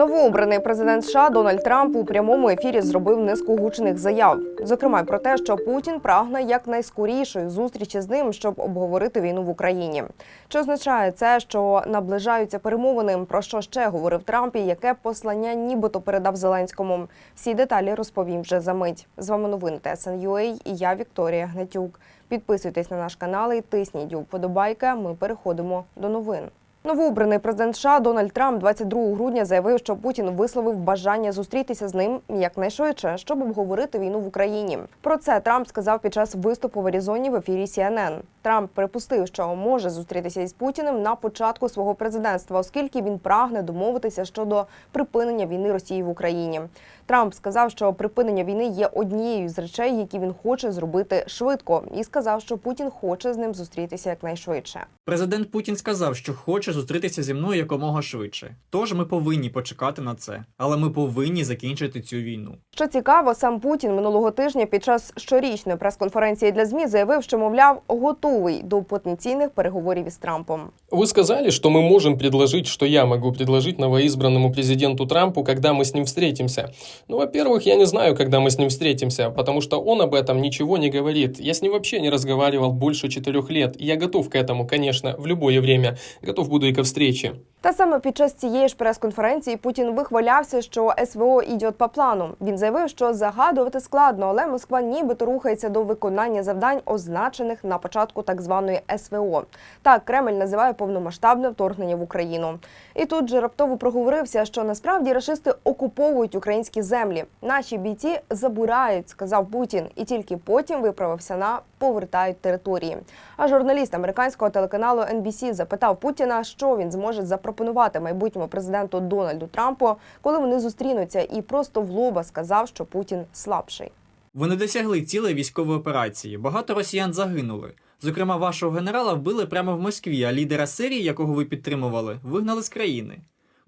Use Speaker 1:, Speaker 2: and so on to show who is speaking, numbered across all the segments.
Speaker 1: Новообраний президент США Дональд Трамп у прямому ефірі зробив низку гучних заяв. Зокрема, про те, що Путін прагне якнайскорішої зустрічі з ним, щоб обговорити війну в Україні. Чи означає це, що наближаються перемовини? Про що ще говорив Трамп і яке послання нібито передав Зеленському? Всі деталі розповім вже за мить. З вами новини ТСН.UA і я Вікторія Гнатюк. Підписуйтесь на наш канал і тисніть вподобайки. а Ми переходимо до новин. Новообраний президент США Дональд Трамп 22 грудня заявив, що Путін висловив бажання зустрітися з ним якнайшвидше, щоб обговорити війну в Україні. Про це Трамп сказав під час виступу в Аризоні в ефірі CNN. Трамп припустив, що може зустрітися із Путіним на початку свого президентства, оскільки він прагне домовитися щодо припинення війни Росії в Україні. Трамп сказав, що припинення війни є однією з речей, які він хоче зробити швидко, і сказав, що Путін хоче з ним зустрітися якнайшвидше.
Speaker 2: Президент Путін сказав, що хоче зустрітися зі мною якомога швидше. Тож ми повинні почекати на це, але ми повинні закінчити цю війну.
Speaker 1: Що цікаво, сам Путін минулого тижня під час щорічної прес-конференції для змі заявив, що мовляв готовий до потенційних переговорів із Трампом.
Speaker 3: Вы сказали, что мы можем предложить, что я могу предложить новоизбранному президенту Трампу, когда мы с ним встретимся. Ну, во-первых, я не знаю, когда мы с ним встретимся, потому что он об этом ничего не говорит. Я с ним вообще не разговаривал больше четырех лет. И я готов к этому, конечно, в любое время. Готов буду и ко встрече.
Speaker 1: Та саме під час цієї ж прес-конференції Путін вихвалявся, що СВО йде по плану. Він заявив, що загадувати складно, але Москва нібито рухається до виконання завдань, означених на початку так званої СВО. Так Кремль називає повномасштабне вторгнення в Україну. І тут же раптово проговорився, що насправді рашисти окуповують українські землі. Наші бійці забирають, сказав Путін, і тільки потім виправився на повертають території. А журналіст американського телеканалу NBC запитав Путіна, що він зможе запропонувати майбутньому президенту Дональду Трампу, коли вони зустрінуться, і просто в лоба сказав, що Путін слабший.
Speaker 2: Ви не досягли цілей військової операції. Багато росіян загинули. Зокрема, вашого генерала вбили прямо в Москві, а лідера Сирії, якого ви підтримували, вигнали з країни.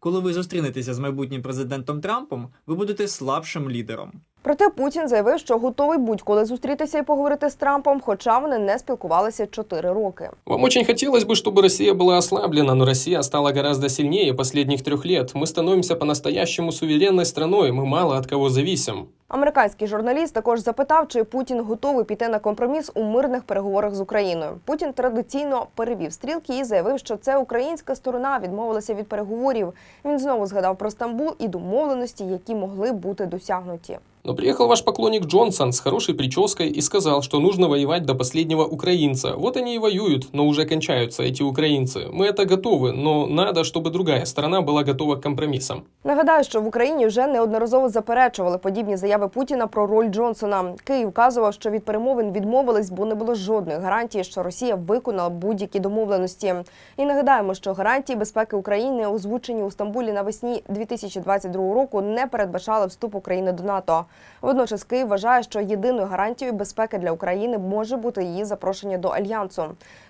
Speaker 2: Коли ви зустрінетеся з майбутнім президентом Трампом, ви будете слабшим лідером.
Speaker 1: Проте Путін заявив, що готовий будь-коли зустрітися і поговорити з Трампом, хоча вони не спілкувалися чотири роки.
Speaker 3: Вам очень хотелось бы, чтобы Россия была ослаблена, но Россия стала гораздо сильнее последних трех лет. Мы становимся по-настоящему суверенной страной, мы мало от кого зависим.
Speaker 1: Американський журналіст також запитав, чи Путін готовий піти на компроміс у мирних переговорах з Україною. Путін традиційно перевів стрілки і заявив, що це українська сторона відмовилася від переговорів. Він знову згадав про Стамбул і домовленості, які могли бути досягнуті.
Speaker 3: Но приехал ваш поклонник Джонсон с хорошей прической и сказал, что нужно воевать до последнего украинца. Вот они и воюют, но уже кончаются эти украинцы. Мы это готовы, но надо, чтобы другая сторона была готова к компромиссам.
Speaker 1: Нагадаю, що в Україні вже неодноразово заперечували подібні заяви Путіна про роль Джонсона. Київ вказував, що від перемовин відмовились, бо не було жодної гарантії, що Росія виконала будь-які домовленості. І нагадаємо, що гарантії безпеки України, озвучені у Стамбулі навесні 2022 року, не передбачали вступ України до НАТО. Водночас Київ вважає, що єдиною гарантією безпеки для України може бути її запрошення до альянсу.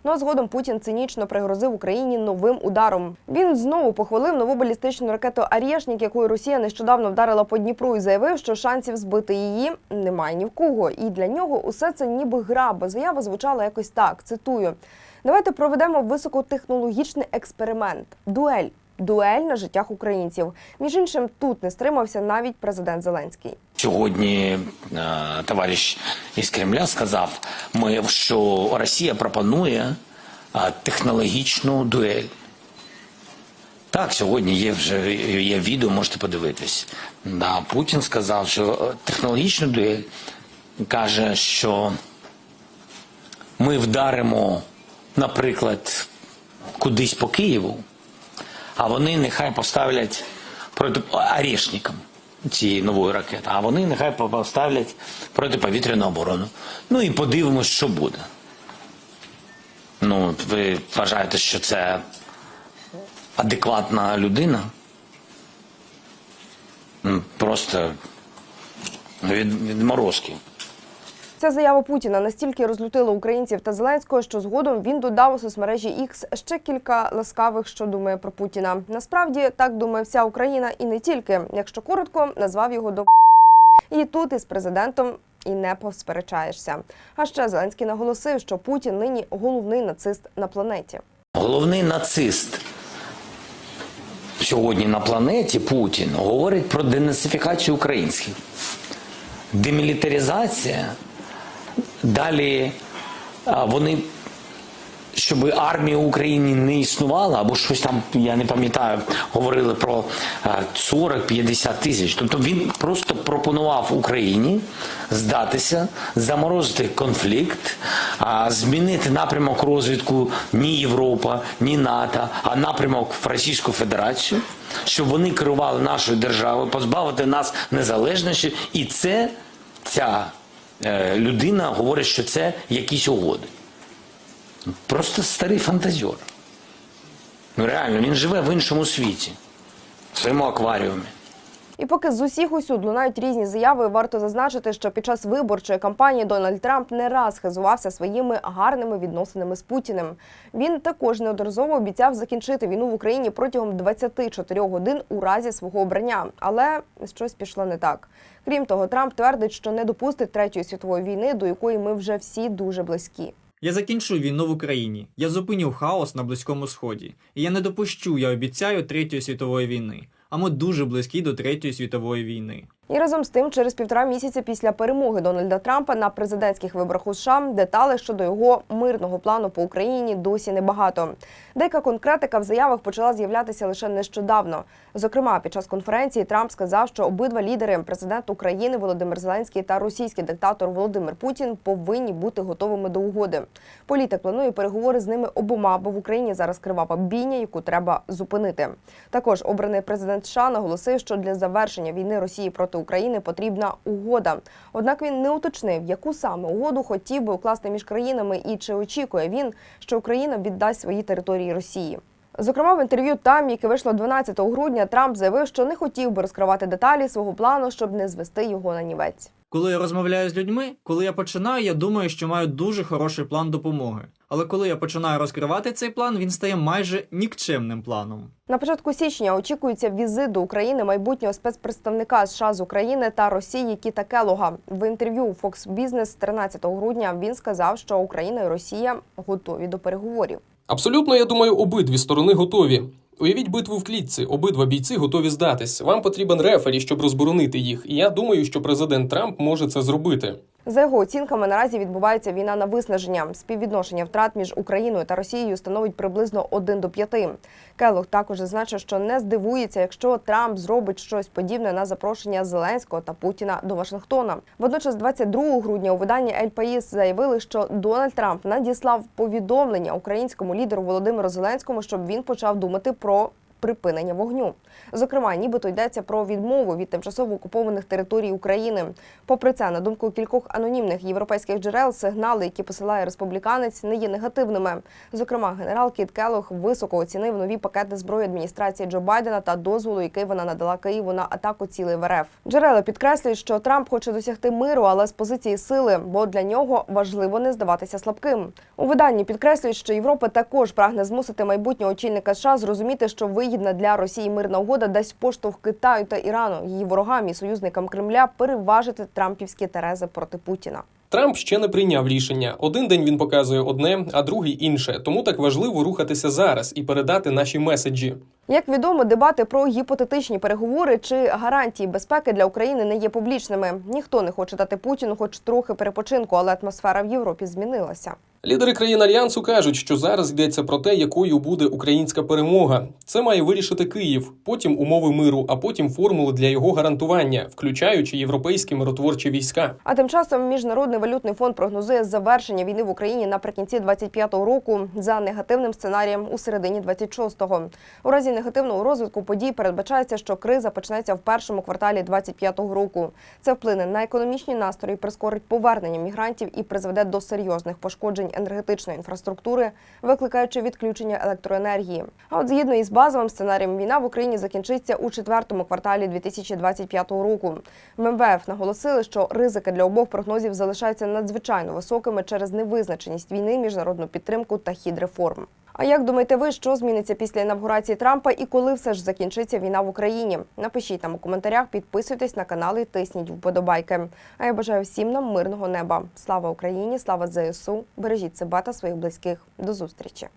Speaker 1: Ну а згодом Путін цинічно пригрозив Україні новим ударом. Він знову похвалив нову балістичну ракету «Арєшнік», якою Росія нещодавно вдарила по Дніпру, і заявив, що шансів збити її немає ні в кого. І для нього усе це ніби гра, бо заява звучала якось так. Цитую: давайте проведемо високотехнологічний експеримент дуель. Дуель на життях українців. Між іншим, тут не стримався навіть президент Зеленський.
Speaker 4: Сьогодні е, товариш із Кремля сказав, ми, що Росія пропонує е, технологічну дуель. Так, сьогодні є вже є відео, можете подивитись. Да, Путін сказав, що е, технологічну дуель каже, що ми вдаримо, наприклад, кудись по Києву, а вони нехай поставлять проти орешникам цієї нової ракети, а вони нехай поставлять протиповітряну оборону. Ну і подивимось, що буде. Ну, ви вважаєте, що це адекватна людина? Просто від, від морозків.
Speaker 1: Ця заява Путіна настільки розлютила українців та Зеленського, що згодом він додав у соцмережі X ще кілька ласкавих, що думає про Путіна. Насправді так думає вся Україна і не тільки. Якщо коротко, назвав його до і тут із президентом. І не посперечаєшся. А ще Зеленський наголосив, що Путін нині головний нацист на планеті.
Speaker 4: Головний нацист сьогодні на планеті Путін говорить про денацифікацію українських. Демілітаризація. Далі вони, щоб армія України не існувала, або щось там, я не пам'ятаю, говорили про 40-50 тисяч. Тобто він просто пропонував Україні здатися, заморозити конфлікт, змінити напрямок розвитку ні Європа, ні НАТО, а напрямок в Російську Федерацію, щоб вони керували нашою державою, позбавити нас незалежності, і це ця людина говорить, що це якісь угоди. Просто старий фантазер. Ну реально, він живе в іншому світі, в своєму акваріумі.
Speaker 1: І поки з усіх усюд лунають різні заяви, варто зазначити, що під час виборчої кампанії Дональд Трамп не раз хизувався своїми гарними відносинами з Путіним. Він також неодноразово обіцяв закінчити війну в Україні протягом 24 годин у разі свого обрання, але щось пішло не так. Крім того, Трамп твердить, що не допустить третьої світової війни, до якої ми вже всі дуже близькі.
Speaker 2: Я закінчу війну в Україні. Я зупиню хаос на Близькому Сході. І я не допущу, я обіцяю, Третьої світової війни. А ми дуже близькі до Третьої світової війни.
Speaker 1: І разом з тим, через півтора місяця після перемоги Дональда Трампа на президентських виборах у США деталей щодо його мирного плану по Україні досі небагато. Деяка конкретика в заявах почала з'являтися лише нещодавно. Зокрема, під час конференції Трамп сказав, що обидва лідери президент України Володимир Зеленський та російський диктатор Володимир Путін повинні бути готовими до угоди. Політик планує переговори з ними обома, бо в Україні зараз кривава бійня, яку треба зупинити. Також обраний президент США наголосив, що для завершення війни Росії проти України потрібна угода. Однак він не уточнив, яку саме угоду хотів би укласти між країнами і чи очікує він, що Україна віддасть свої території Росії. Зокрема, в інтерв'ю там, яке вийшло 12 грудня, Трамп заявив, що не хотів би розкривати деталі свого плану, щоб не звести його на нівець.
Speaker 2: Коли я розмовляю з людьми, коли я починаю, я думаю, що маю дуже хороший план допомоги. Але коли я починаю розкривати цей план, він стає майже нікчемним планом.
Speaker 1: На початку січня очікується візит до України майбутнього спецпредставника США з України та Росії Кіта Келога. В інтерв'ю у Fox Business 13 грудня він сказав, що Україна і Росія готові до переговорів.
Speaker 3: Абсолютно, я думаю, обидві сторони готові. Уявіть битву в клітці, обидва бійці готові здатись. Вам потрібен рефері, щоб розборонити їх. І я думаю, що президент Трамп може це зробити.
Speaker 1: За його оцінками, наразі відбувається війна на виснаження. Співвідношення втрат між Україною та Росією становить приблизно 1 до 5. Келлог також зазначив, що не здивується, якщо Трамп зробить щось подібне на запрошення Зеленського та Путіна до Вашингтона. Водночас, 22 грудня у виданні «Ель Паїс» заявили, що Дональд Трамп надіслав повідомлення українському лідеру Володимиру Зеленському, щоб він почав думати про припинення вогню. Зокрема, нібито йдеться про відмову від тимчасово окупованих територій України. Попри це, на думку кількох анонімних європейських джерел, сигнали, які посилає республіканець, не є негативними. Зокрема, генерал Кіт Келлог високо оцінив нові пакети зброї адміністрації Джо Байдена та дозволу, який вона надала Києву на атаку цілей в РФ. Джерела підкреслюють, що Трамп хоче досягти миру, але з позиції сили, бо для нього важливо не здаватися слабким. У виданні підкреслюють, що Європа також прагне змусити майбутнього очільника США зрозуміти, що вигідна для Росії мирна угода дасть поштовх Китаю та Ірану, її ворогам і союзникам Кремля переважити трампівські терези проти Путіна.
Speaker 3: Трамп ще не прийняв рішення. Один день він показує одне, а другий інше. Тому так важливо рухатися зараз і передати наші меседжі.
Speaker 1: Як відомо, дебати про гіпотетичні переговори чи гарантії безпеки для України не є публічними. Ніхто не хоче дати Путіну, хоч трохи перепочинку, але атмосфера в Європі змінилася.
Speaker 3: Лідери країн альянсу кажуть, що зараз йдеться про те, якою буде українська перемога. Це має вирішити Київ, потім умови миру, а потім формули для його гарантування, включаючи європейські миротворчі війська.
Speaker 1: А тим часом міжнародний валютний фонд прогнозує завершення війни в Україні наприкінці 25-го року за негативним сценарієм у середині 26-го. У разі негативного розвитку подій передбачається, що криза почнеться в першому кварталі 25-го року. Це вплине на економічні настрої, прискорить повернення мігрантів і призведе до серйозних пошкоджень енергетичної інфраструктури, викликаючи відключення електроенергії. А от згідно із базовим сценарієм, війна в Україні закінчиться у четвертому кварталі 2025 року. МВФ наголосили, що ризики для обох прогнозів залишаються надзвичайно високими через невизначеність війни, міжнародну підтримку та хід реформ. А як думаєте ви, що зміниться після інавгурації Трампа і коли все ж закінчиться війна в Україні? Напишіть нам у коментарях, підписуйтесь на канал і тисніть вподобайки. А я бажаю всім нам мирного неба. Слава Україні! Слава ЗСУ! Бережіть себе та своїх близьких. До зустрічі!